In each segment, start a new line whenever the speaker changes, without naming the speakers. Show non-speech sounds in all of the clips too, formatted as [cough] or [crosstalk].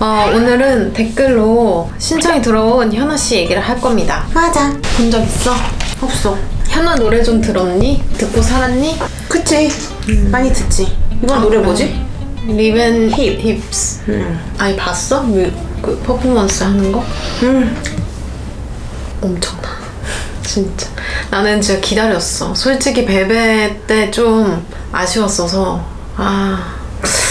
어, 오늘은 댓글로 신청이 들어온 현아 씨 얘기를 할 겁니다.
맞아.
본 적 있어?
없어.
현아 노래 좀 들었니? 듣고 살았니?
그치. 많이 듣지. 이번 노래 뭐지?
리벤 힙 힙스.
응.
아니 봤어? 그, 그 퍼포먼스 하는 거?
응.
엄청나. 진짜. 나는 진짜 기다렸어. 솔직히 베베 때 좀 아쉬웠어서. 아.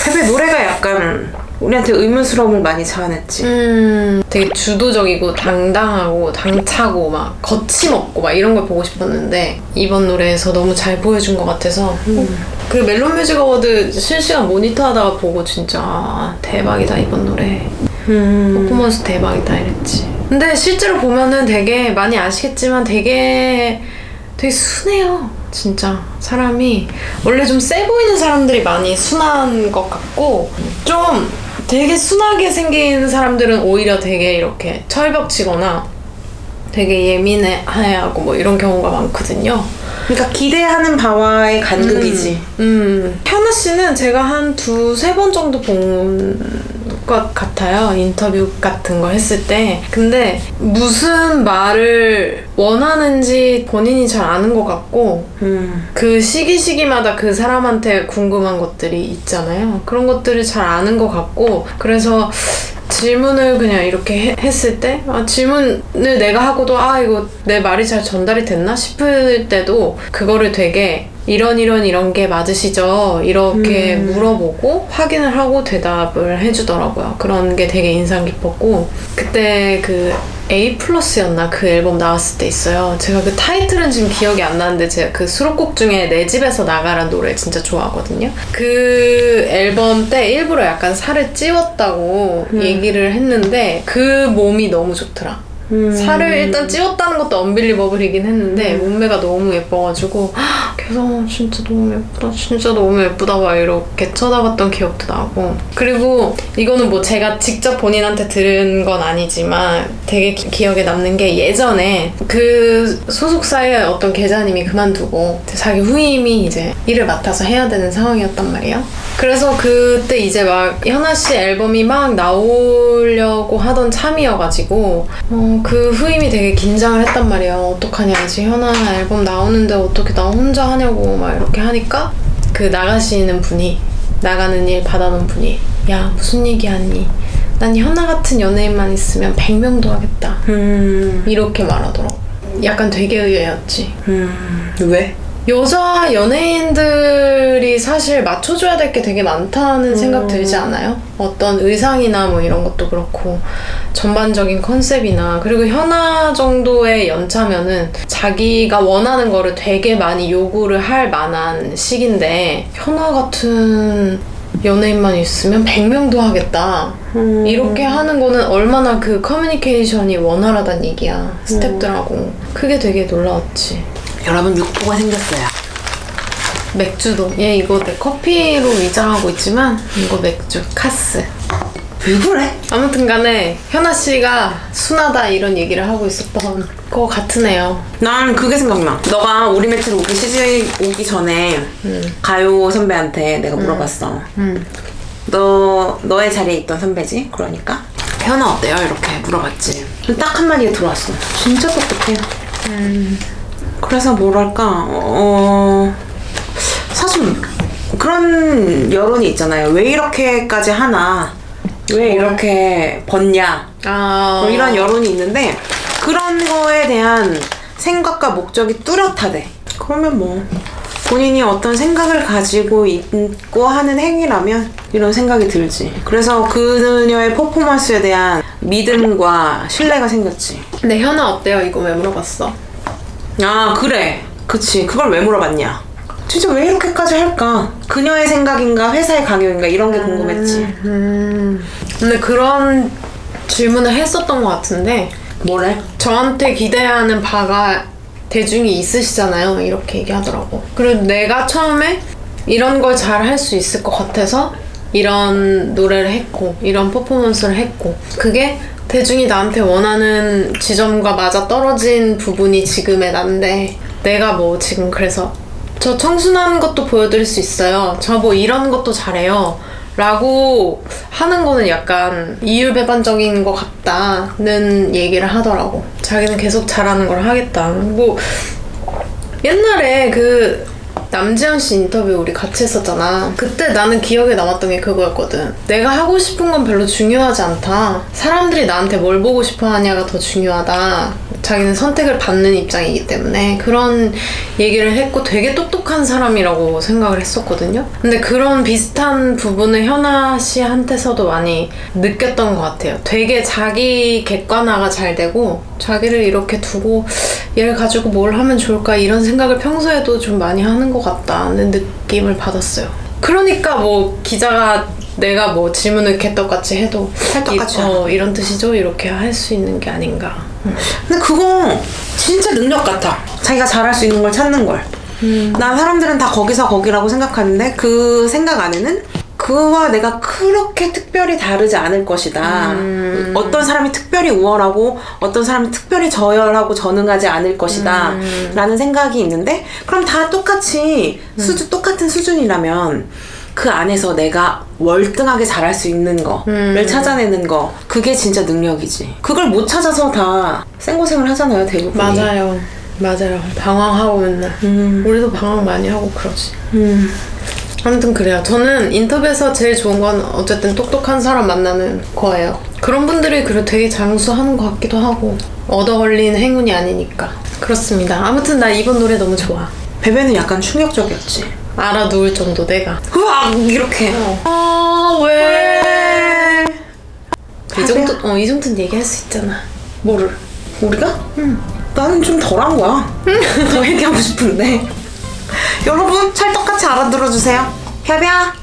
베베 노래가 약간 우리한테 의문스러움을 많이 자아냈지.
음, 되게 주도적이고 당당하고 당차고 막 거침없고 막 이런 걸 보고 싶었는데 이번 노래에서 너무 잘 보여준 것 같아서. 그 멜론 뮤직 어워드 실시간 모니터하다가 보고 진짜 아, 대박이다 이번 노래.
음.
퍼포먼스 대박이다 이랬지. 근데 실제로 보면은 되게 많이 아시겠지만 되게 되게 순해요 진짜. 사람이. 원래 좀 세 보이는 사람들이 많이 순한 것 같고 좀 되게 순하게 생긴 사람들은 오히려 되게 이렇게 철벽치거나 되게 예민해하고 뭐 이런 경우가 많거든요.
그러니까 기대하는 바와의 간극이지.
음, 현아 씨는 제가 한 두세 번 정도 본 것 같아요. 인터뷰 같은 거 했을 때. 근데 무슨 말을 원하는지 본인이 잘 아는 것 같고,
음.
그 시기 시기마다 그 사람한테 궁금한 것들이 있잖아요. 그런 것들을 잘 아는 것 같고, 그래서 질문을 그냥 이렇게 해- 했을 때, 아, 질문을 내가 하고도, 아, 이거 내 말이 잘 전달이 됐나 싶을 때도, 그거를 되게, 이런 이런 이런 게 맞으시죠? 이렇게 물어보고 확인을 하고 대답을 해주더라고요. 그런 게 되게 인상 깊었고 그때 그 A 플러스였나 그 앨범 나왔을 때 있어요. 제가 그 타이틀은 지금 기억이 안 나는데 제가 그 수록곡 중에 내 집에서 나가란 노래 진짜 좋아하거든요. 그 앨범 때 일부러 약간 살을 찌웠다고 얘기를 했는데 그 몸이 너무 좋더라.
음.
살을 일단 찌웠다는 것도 언빌리버블이긴 했는데 몸매가 너무 예뻐가지고 헉, 계속 진짜 너무 예쁘다. 진짜 너무 예쁘다. 막 이렇게 쳐다봤던 기억도 나고. 그리고 이거는 뭐 제가 직접 본인한테 들은 건 아니지만 되게 기, 기억에 남는 게 예전에 그 소속사의 어떤 계장님이 그만두고 자기 후임이 이제 일을 맡아서 해야 되는 상황이었단 말이에요 그래서 그때 이제 막 현아 씨 앨범이 막 나오려고 하던 참이어가지고 어, 그 후임이 되게 긴장을 했단 말이에요. 어떡하냐 이제 현아 앨범 나오는데 어떻게 나 혼자 하냐고 막 이렇게 하니까 그 나가시는 분이 나가는 일 받아놓은 분이 야 무슨 얘기하니? 난 현아 같은 연예인만 있으면 100명도 하겠다.
음.
이렇게 말하더라고. 약간 되게 의외였지.
음. 왜?
여자 연예인들이 사실 맞춰줘야 될 게 되게 많다는 생각 들지 않아요? 어떤 의상이나 뭐 이런 것도 그렇고 전반적인 컨셉이나 그리고 현아 정도의 연차면은 자기가 원하는 거를 되게 많이 요구를 할 만한 시기인데 현아 같은 연예인만 있으면 100명도 하겠다.
음.
이렇게 하는 거는 얼마나 그 커뮤니케이션이 원활하단 얘기야. 스탭들하고. 그게 되게 놀라웠지.
여러분 육포가 생겼어요.
맥주도 얘 이거 내 커피로 위장하고 있지만 이거 맥주 카스
왜 그래?
아무튼 간에 현아 씨가 순하다 이런 얘기를 하고 있었던 거 같으네요
난 그게 생각나. 너가 우리 매트로 오기 시즌 오기 전에 가요 선배한테 내가 물어봤어.
음.
너 너의 자리에 있던 선배지? 그러니까 현아 어때요? 이렇게 물어봤지. 딱 한마디가 들어왔어. 진짜 똑똑해. 그래서 뭐랄까 어 사실 그런 여론이 있잖아요. 왜 이렇게까지 하나? 왜 이렇게 벗냐?
아
뭐 이런 여론이 있는데 그런 거에 대한 생각과 목적이 뚜렷하대. 그러면 뭐 본인이 어떤 생각을 가지고 있고 하는 행위라면 이런 생각이 들지. 그래서 그녀의 퍼포먼스에 대한 믿음과 신뢰가 생겼지.
근데 현아 어때요? 이거 왜 물어봤어?
아 그래. 그치. 그걸 왜 물어봤냐? 진짜 왜 이렇게까지 할까? 그녀의 생각인가 회사의 가격인가 이런 게 궁금했지.
음 근데 그런 질문을 했었던 것 같은데
뭐래?
저한테 기대하는 바가 대중이 있으시잖아요. 이렇게 얘기하더라고. 그리고 내가 처음에 이런 걸 잘 할 수 있을 것 같아서 이런 노래를 했고, 이런 퍼포먼스를 했고, 그게 대중이 나한테 원하는 지점과 맞아 떨어진 부분이 지금의 난데, 내가 뭐 지금 그래서 저 청순한 것도 보여드릴 수 있어요. 저 뭐 이런 것도 잘해요. 라고 하는 거는 약간 이율배반적인 것 같다는 얘기를 하더라고. 자기는 계속 잘하는 걸 하겠다. 뭐 옛날에 그 남지현 씨 인터뷰 우리 같이 했었잖아. 그때 나는 기억에 남았던 게 그거였거든. 내가 하고 싶은 건 별로 중요하지 않다. 사람들이 나한테 뭘 보고 싶어 하냐가 더 중요하다. 자기는 선택을 받는 입장이기 때문에 그런 얘기를 했고 되게 똑똑한 사람이라고 생각을 했었거든요. 근데 그런 비슷한 부분을 현아 씨한테서도 많이 느꼈던 것 같아요. 되게 자기 객관화가 잘 되고 자기를 이렇게 두고 얘를 가지고 뭘 하면 좋을까 이런 생각을 평소에도 좀 많이 하는 것 같다는 느낌을 받았어요. 그러니까 뭐 기자가 내가 뭐 질문을 개떡같이 해도 이, 어, 이런 뜻이죠 이렇게 할 수 있는 게 아닌가.
근데 그거 진짜 능력 같아. 자기가 잘할 수 있는 걸 찾는 걸. 난 사람들은 다 거기서 거기라고 생각하는데 그 생각 안에는 그와 내가 그렇게 특별히 다르지 않을 것이다. 어떤 사람이 특별히 우월하고 어떤 사람이 특별히 저열하고 전능하지 않을 것이다. 라는 생각이 있는데 그럼 다 똑같이 수준 똑같은 수준이라면 그 안에서 내가 월등하게 잘할 수 있는 거를 찾아내는 거 그게 진짜 능력이지. 그걸 못 찾아서 다 생고생을 하잖아요 대부분.
맞아요. 맞아요. 방황하고 맨날. 우리도 방황 많이 하고 그러지.
음.
아무튼 그래요. 저는 인터뷰에서 제일 좋은 건 어쨌든 똑똑한 사람 만나는 거예요. 그런 분들이 그래 되게 장수하는 것 같기도 하고 얻어 걸린 행운이 아니니까. 그렇습니다. 아무튼 나 이번 노래 너무 좋아.
베베는 약간 충격적이었지.
알아 누울 정도 내가.
으악 이렇게.
아 왜? 이
하세요.
정도 어 이 정도는 얘기할 수 있잖아. 뭐를?
우리가? 응. 나는 좀 덜한 거야. [laughs] 더 얘기하고 싶은데. 여러분 찰떡같이 알아들어 주세요. 협야.